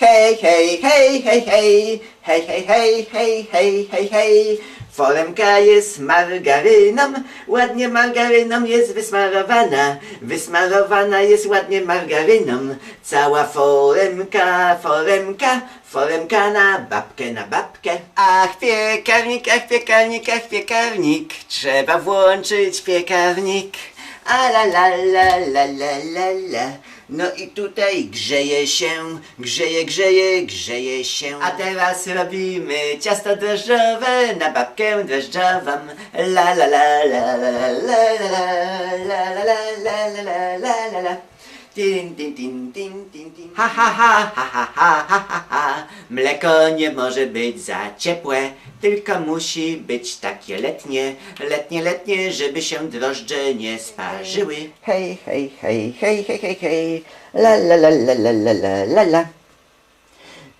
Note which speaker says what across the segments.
Speaker 1: Hej, hej, hej, hej, hej, hej, hej, hej, hej, hej, hej, hej. Foremka jest margaryną, ładnie margaryną jest wysmarowana. Wysmarowana jest ładnie margaryną. Cała foremka, foremka, foremka na babkę, na babkę. Ach, piekarnik, ach, piekarnik, ach, piekarnik. Trzeba włączyć piekarnik. A la la la la la la la. No i tutaj grzeje się, grzeje, grzeje, grzeje się. A teraz robimy ciasto drożdżowe na babkę drożdżową. La la la la la la la la la la la la la la la. Tin, tin, tin. Ha, ha, ha, ha, ha, ha, ha, ha. Mleko nie może być za ciepłe, tylko musi być takie letnie, letnie, letnie, żeby się drożdże nie sparzyły. Hej, hej, hej, hej, hej, hej, hej. La, la, la, la, la, la, la, la, la.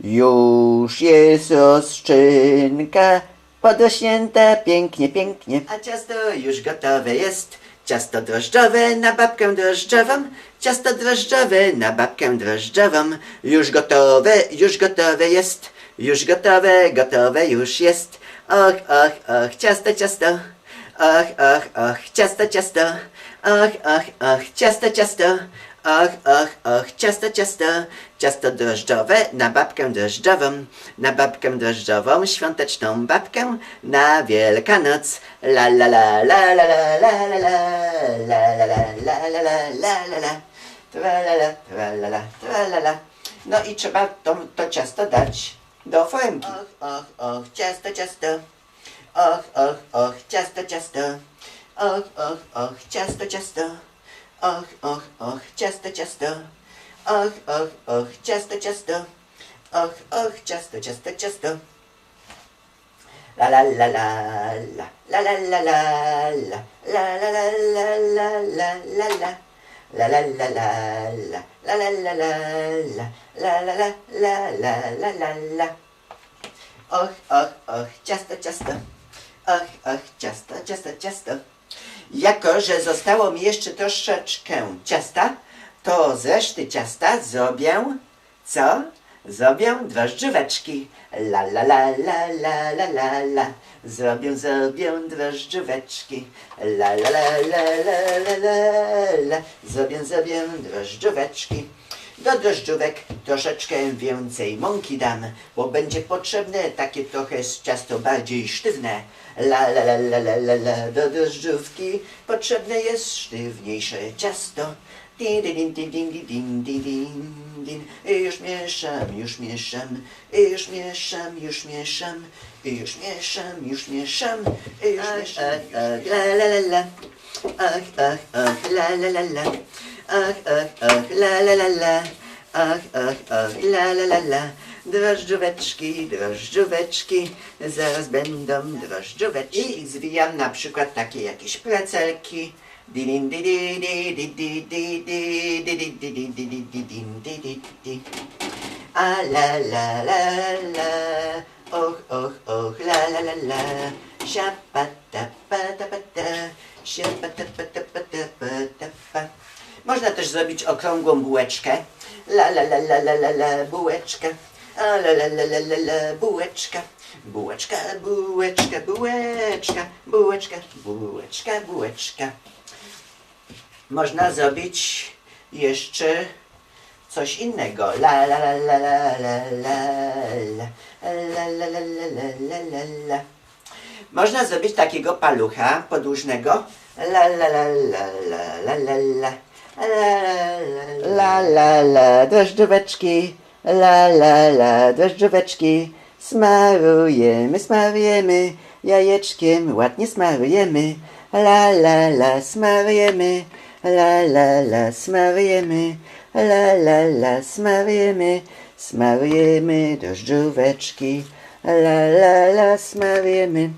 Speaker 1: Już jest oszczynka podrośnięta pięknie, pięknie. A ciasto już gotowe jest. Ciasto drożdżowe na babkę drożdżową. Ciasto drożdżowe na babkę drożdżową. Już gotowe, już gotowe jest. Już gotowe, gotowe już jest. Och, och, och, ciasto, ciasto. Och, och, och, ciasto, ciasto. Och, och, och, ciasto, ciasto. Och, och, och, ciasto, ciasto. Ciasto drożdżowe na babkę drożdżową. Na babkę drożdżową, świąteczną babkę na Wielkanoc. La la la la la la la la la la la la la la la la la la Tralala, tralala, tralala. No i trzeba to, to ciasto dać do foremki. Och, och, och, ciasto, ciasto. Och, och, och, ciasto, ciasto. Och, och, och, ciasto, ciasto. Och, och, och, ciasto, ciasto. Och, och, och, ciasto, ciasto. Och, och, ciasto, ciasto, ciasto. La la la la la la la la la la la la la la la la la la La la la la la la la la la la la la la la la la la la Och, och, och, ciasto, ciasto. Och, och, ciasto, ciasto, ciasto. Jako, że zostało mi jeszcze troszeczkę ciasta, to z reszty ciasta zrobię co? Zrobię drożdżóweczki. La la la la la la la la. Zrobię, zrobię drożdżóweczki. La la la la la la la la. Zrobię, zrobię drożdżóweczki. Do drożdżówek troszeczkę więcej mąki dam, bo będzie potrzebne takie trochę ciasto bardziej sztywne. La la la la la la la, do drożdżówki potrzebne jest sztywniejsze ciasto. Din, din, din, din, din, din, din, din. Już mieszam, już mieszam, już mieszam, już mieszam, już mieszam, już mieszam, już mieszam, już mieszam. La la la la, ach, ach, ach, la la la la. Och, och, och, la, la, la, la, ach, la, la, la, la. Drożdżóweczki, drożdżóweczki, zaraz będą drożdżóweczki. I zwijam na przykład takie jakieś placelki. A la la la la, och, och, och, la la la la, siapa ta pa ta pa ta, siapa ta. Można też zrobić okrągłą bułeczkę. La la la la la la la bułeczka. A la la la la la la bułeczka. Bułeczka, bułeczka, bułeczka, bułeczka, bułeczka, bułeczka. Można zrobić jeszcze coś innego. La la la la la la la la la la la la la Można zrobić takiego palucha podłużnego. La la la la la la la la La la la drożdżóweczki, la la la drożdżóweczki, smarujemy, smarujemy, jajeczkiem ładnie smarujemy, la la la smarujemy, la la la smarujemy, la la la smarujemy, smarujemy drożdżóweczki, la la la smarujemy,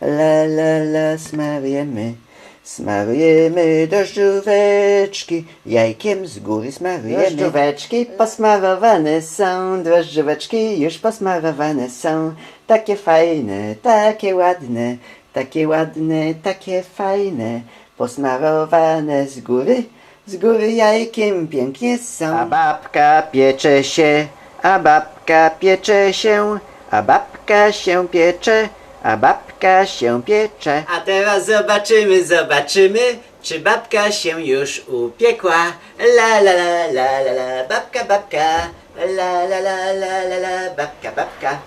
Speaker 1: la la la smarujemy. Smarujemy drożdżóweczki, jajkiem z góry smarujemy. Drożdżóweczki posmarowane są, drożdżóweczki już posmarowane są. Takie fajne, takie ładne, takie ładne, takie fajne. Posmarowane z góry, z góry jajkiem pięknie są. A babka piecze się A babka piecze się, a babka się piecze, a babka się piecze. A teraz zobaczymy, zobaczymy, czy babka się już upiekła. La la la la la la, babka, babka. La la la la la la, babka, babka.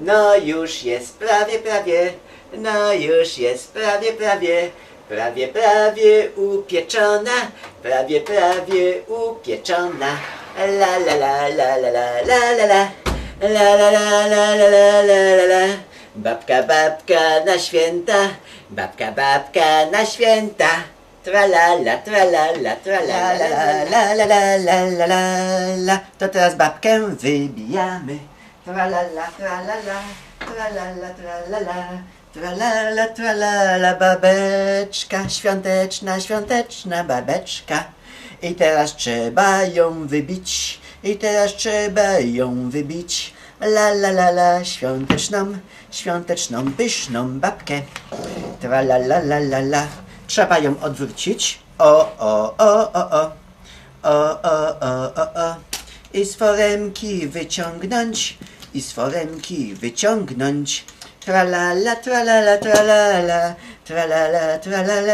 Speaker 1: No już jest prawie, prawie, no już jest prawie, prawie. Prawie, prawie upieczona, prawie, prawie upieczona. La la la la la la la la la. La la la la la la la. Babka, babka na święta, babka, babka na święta. Tralala, tralala, tralala, la, la, la, la, la, la. To teraz babkę wybijamy. Tralala, tralala, tralala, tralala. Tralala, tralala, babeczka, świąteczna, świąteczna babeczka. I teraz trzeba ją wybić, i teraz trzeba ją wybić. La la la la, świąteczną, świąteczną, pyszną babkę. Tra la la la la la. Trzeba ją odwrócić. O, o, o, o, o. O, o, o, o, o. I z foremki wyciągnąć, i z foremki wyciągnąć. Tra la la, tra la la, tra la la, tra la la, tra la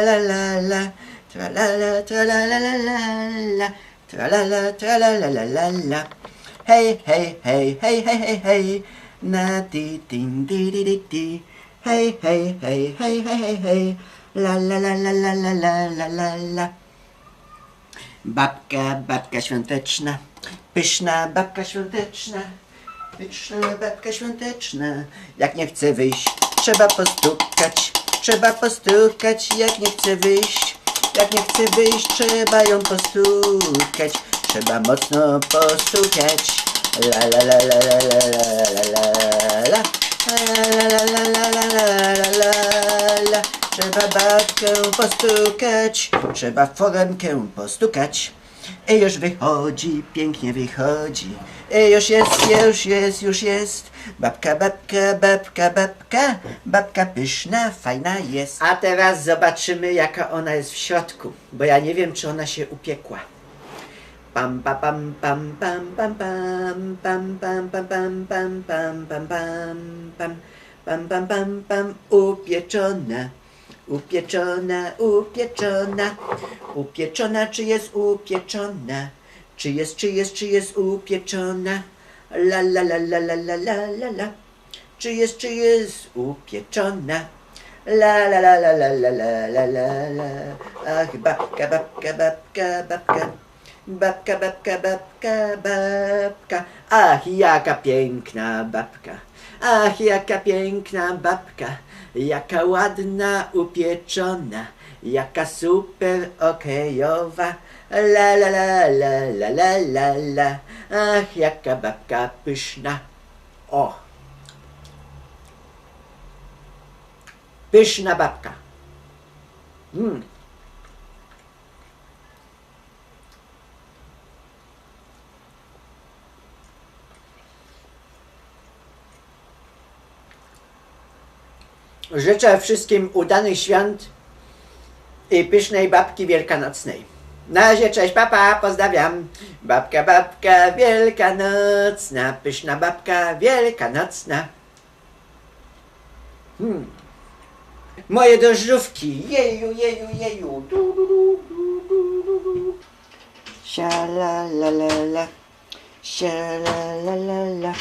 Speaker 1: Hej, hej, hej, hej, hej, hej, hej. Na di, din, di, di, di, di. Hej, hej, hej, hej, hej, hej, hej. La la la la la la la la la la. Babka, babka świąteczna, pyszna babka świąteczna, pyszna babka świąteczna. Jak nie chce wyjść, trzeba postukać, trzeba postukać, jak nie chce wyjść. Jak nie chce wyjść, trzeba ją postukać, trzeba mocno postukać. La la la la la la la la la. Trzeba babkę postukać, trzeba foremkę postukać. I już wychodzi, pięknie wychodzi. I już jest, już jest, już jest. Babka, babka, babka, babka, babka pyszna, fajna jest. A teraz zobaczymy, jaka ona jest w środku, bo ja nie wiem, czy ona się upiekła. Pam pam pam pam pam pam pam pam pam pam pam pam pam pam pam pam pam pam pam pam upieczona upieczona upieczona upieczona czy jest upieczona czy jest czy jest czy jest upieczona la la la la la la la la la czy jest czy jest upieczona La la la la la la la la la la Ach babka babka babka babka Babka, babka, babka, babka. Ach, jaka piękna babka. Ach, jaka piękna babka. Jaka ładna, upieczona. Jaka super okejowa. La la la la la la la la. Ach, jaka babka pyszna. O. Pyszna babka. Mm. Życzę wszystkim udanych świąt i pysznej babki wielkanocnej. Na razie, cześć, papa, pozdrawiam. Babka, babka wielkanocna, pyszna babka wielkanocna. Hmm. Moje drożdżówki, jeju, jeju, jeju. Du, du, du, du, du, du, du. La la la la, la la la la.